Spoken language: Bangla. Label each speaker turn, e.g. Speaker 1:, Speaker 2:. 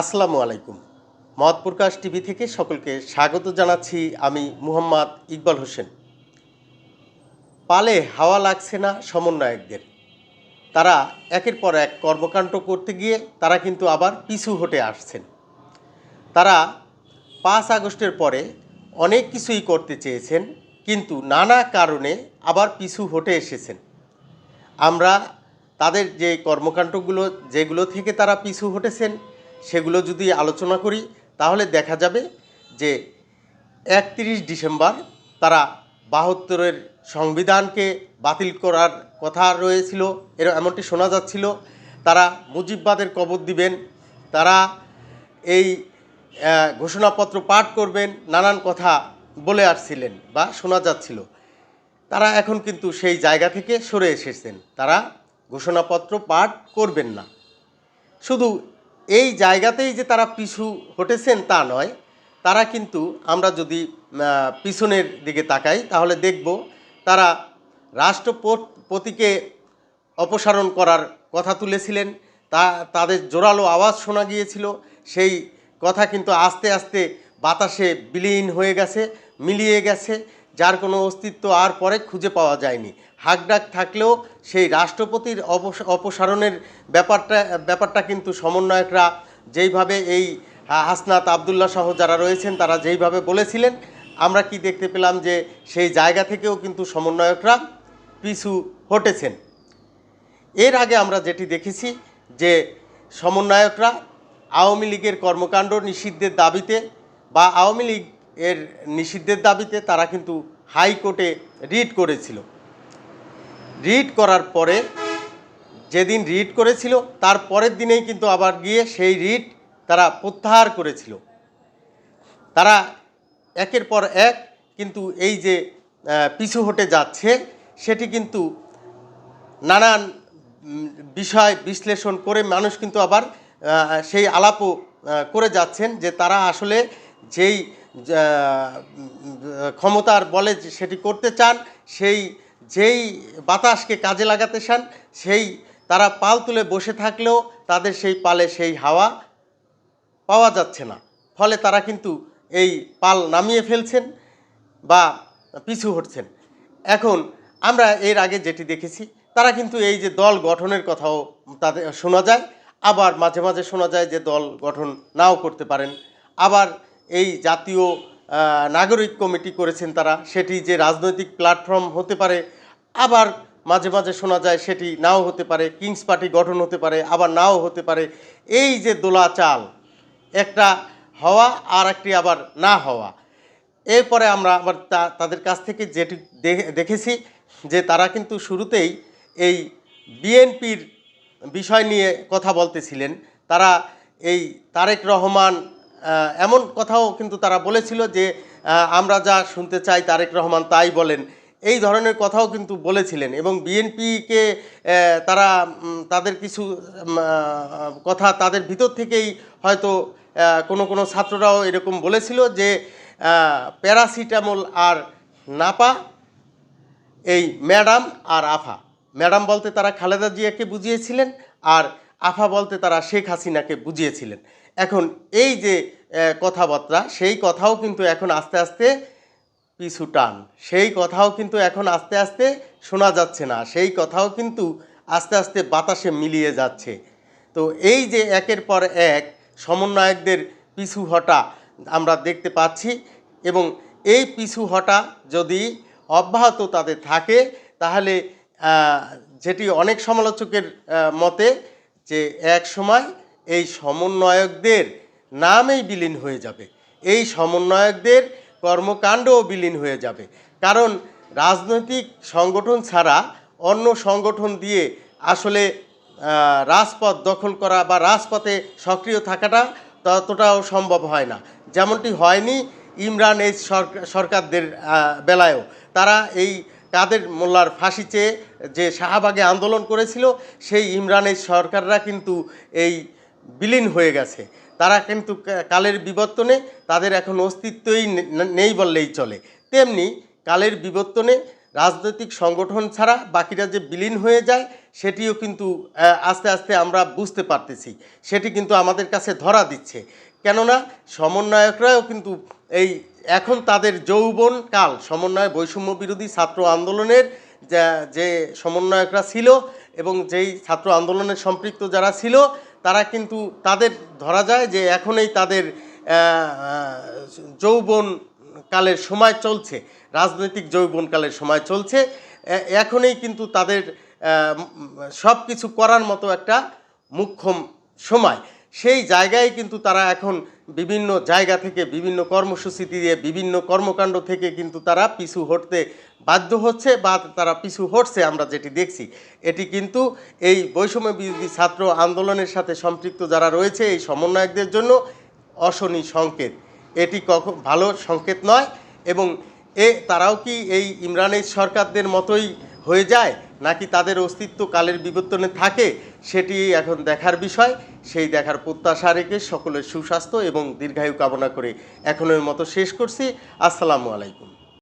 Speaker 1: আসসালামু আলাইকুম। মত প্রকাশ টিভি থেকে সকলকে স্বাগত জানাচ্ছি আমি মুহাম্মদ ইকবাল হোসেন। পালে হাওয়া লাগছে না সমন্বয়কদের। তারা একের পর এক কর্মকাণ্ড করতে গিয়ে তারা কিন্তু আবার পিছু হটে আসছেন। তারা পাঁচ আগস্টের পরে অনেক কিছুই করতে চেয়েছেন, কিন্তু নানা কারণে আবার পিছু হটে এসেছেন। আমরা তাদের যে কর্মকাণ্ডগুলো, যেগুলো থেকে তারা পিছু হটেছেন সেগুলো যদি আলোচনা করি, তাহলে দেখা যাবে যে একত্রিশ ডিসেম্বর তারা বাহাত্তরের সংবিধানকে বাতিল করার কথা রয়েছিল। এর এমনটি শোনা যাচ্ছিল। তারা মুজিববাদের কবর দিবেন, তারা এই ঘোষণাপত্র পাঠ করবেন, নানান কথা বলে আসছিলেন বা শোনা যাচ্ছিল। তারা এখন কিন্তু সেই জায়গা থেকে সরে এসেছেন। তারা ঘোষণাপত্র পাঠ করবেন না। শুধু এই জায়গাতেই যে তারা পিছু হটেছেন তা নয়। তারা কিন্তু আমরা যদি পিছনের দিকে তাকাই, তাহলে দেখব তারা রাষ্ট্রপতিকে অপসারণ করার কথা তুলেছিলেন। তা, তাদের জোরালো আওয়াজ শোনা গিয়েছিল। সেই কথা কিন্তু আস্তে আস্তে বাতাসে বিলীন হয়ে গেছে, মিলিয়ে গেছে। যার কোনো অস্তিত্ব আর পরে খুঁজে পাওয়া যায়নি। হাকডাক থাকলেও সেই রাষ্ট্রপতির অপসারণের ব্যাপারটা ব্যাপারটা কিন্তু সমন্বয়করা যেইভাবে এই হাসনাত আবদুল্লাহ সহ যারা রয়েছেন তারা যেইভাবে বলেছিলেন, আমরা কি দেখতে পেলাম যে সেই জায়গা থেকেও কিন্তু সমন্বয়করা পিছু হটেছেন। এর আগে আমরা যেটি দেখেছি যে সমন্বয়করা আওয়ামী লীগের কর্মকাণ্ড নিষিদ্ধের দাবিতে বা আওয়ামী লীগ এর নিষিদ্ধের দাবিতে তারা কিন্তু হাইকোর্টে রিট করেছিল। রিট করার পরে, যেদিন রিট করেছিল, তার পরের দিনেই কিন্তু আবার গিয়ে সেই রিট তারা প্রত্যাহার করেছিল। তারা একের পর এক কিন্তু এই যে পিছু হটে যাচ্ছে, সেটি কিন্তু নানান বিষয় বিশ্লেষণ করে মানুষ কিন্তু আবার সেই আলাপও করে যাচ্ছেন যে তারা আসলে যেই ক্ষমতার বলে সেটি করতে চান, সেই, যেই বাতাসকে কাজে লাগাতে চান, সেই তারা পাল তুলে বসে থাকলেও তাদের সেই পালে সেই হাওয়া পাওয়া যাচ্ছে না। ফলে তারা কিন্তু এই পাল নামিয়ে ফেলছেন বা পিছু হটছেন। এখন আমরা এর আগে যেটি দেখেছি, তারা কিন্তু এই যে দল গঠনের কথাও তাদের শোনা যায়। আবার মাঝে মাঝে শোনা যায় যে দল গঠন নাও করতে পারেন। আবার এই জাতীয় নাগরিক কমিটি করেছেন তারা। সেটি যে রাজনৈতিক প্ল্যাটফর্ম হতে পারে, আবার মাঝে মাঝে শোনা যায় সেটি নাও হতে পারে কিংস পার্টি গঠন হতে পারে, আবার নাও হতে পারে। এই যে দোলাচাল একটা হওয়া আর একটি আবার না হওয়া। এরপরে আমরা আবার তাদের কাছ থেকে যেটি দেখে- দেখেছি যে তারা কিন্তু শুরুতেই এই বিএনপির বিষয় নিয়ে কথা বলতেছিলেন। তারা এই তারেক রহমান এমন কথাও কিন্তু তারা বলেছিল যে আমরা যা শুনতে চাই তারেক রহমান তাই বলেন। এই ধরনের কথাও কিন্তু বলেছিলেন এবং বিএনপিকে তারা তাদের কিছু কথা তাদের ভিতর থেকেই হয়তো কোনো কোনো ছাত্ররাও এরকম বলেছিল যে প্যারাসিটামল আর নাপা, এই ম্যাডাম আর আফা। ম্যাডাম বলতে তারা খালেদা জিয়াকে বুঝিয়েছিলেন আর আফা বলতে তারা শেখ হাসিনাকে বুঝিয়েছিলেন। এখন এই যে কথাবার্তা, সেই কথাও কিন্তু এখন আস্তে আস্তে পিছু টান। সেই কথাও কিন্তু এখন আস্তে আস্তে শোনা যাচ্ছে না। সেই কথাও কিন্তু আস্তে আস্তে বাতাসে মিলিয়ে যাচ্ছে। তো এই যে একের পর এক সমন্বয়কদের পিছু হটা আমরা দেখতে পাচ্ছি এবং এই পিছু হটা যদি অব্যাহত তাদের থাকে, তাহলে যেটি অনেক সমালোচকের মতে যে এক সময় এই সমন্বয়কদের নামেই বিলীন হয়ে যাবে। এই সমন্বয়কদের কর্মকাণ্ডও বিলীন হয়ে যাবে। কারণ রাজনৈতিক সংগঠন ছাড়া অন্য সংগঠন দিয়ে আসলে রাজপথ দখল করা বা রাজপথে সক্রিয় থাকাটা ততটাও সম্ভব হয় না। যেমনটি হয়নি ইমরান এই সরকার সরকারদের বেলায়ও। তারা এই কাদের মোল্লার ফাঁসি চেয়ে যে শাহবাগে আন্দোলন করেছিল, সেই ইমরানের সরকাররা কিন্তু এই বিলীন হয়ে গেছে। তারা কিন্তু কালের বিবর্তনে তাদের এখন অস্তিত্বই নেই বললেই চলে। তেমনি কালের বিবর্তনে রাজনৈতিক সংগঠন ছাড়া বাকিরা যে বিলীন হয়ে যায়, সেটিও কিন্তু আস্তে আস্তে আমরা বুঝতে পারতেছি। সেটি কিন্তু আমাদের কাছে ধরা দিচ্ছে। কেননা সমন্বয়করাও কিন্তু এই এখন তাদের যৌবন কাল, সমন্বয় বৈষম্য বিরোধী ছাত্র আন্দোলনের যে সমন্বয়করা ছিল এবং যেই ছাত্র আন্দোলনের সম্পৃক্ত যারা ছিল তারা কিন্তু তাদের, ধরা যায় যে এখনই তাদের যৌবন কালের সময় চলছে, রাজনৈতিক যৌবনকালের সময় চলছে এখনই কিন্তু তাদের সব কিছু করার মতো একটা মুখ্যম সময়। সেই জায়গায় কিন্তু তারা এখন বিভিন্ন জায়গা থেকে বিভিন্ন কর্মসূচি দিয়ে বিভিন্ন কর্মকাণ্ড থেকে কিন্তু তারা পিছু হটতে বাধ্য হচ্ছে বা তারা পিছু হটছে, আমরা যেটি দেখছি। এটি কিন্তু এই বৈষম্য বিরোধী ছাত্র আন্দোলনের সাথে সম্পৃক্ত যারা রয়েছে, এই সমন্বয়কদের জন্য অশনি সংকেত। এটি কখন ভালো সংকেত নয় এবং এ, তারাও কি এই ইমরানের সরকারদের মতোই হয়ে যায় নাকি তাদের অস্তিত্ব কালের বিবর্তনে থাকে সেটি এখন দেখার বিষয়। সেই দেখার প্রত্যাশা রেখে সকলের সুস্বাস্থ্য এবং দীর্ঘায়ু কামনা করে এখনের মতো শেষ করছি। আসসালামু আলাইকুম।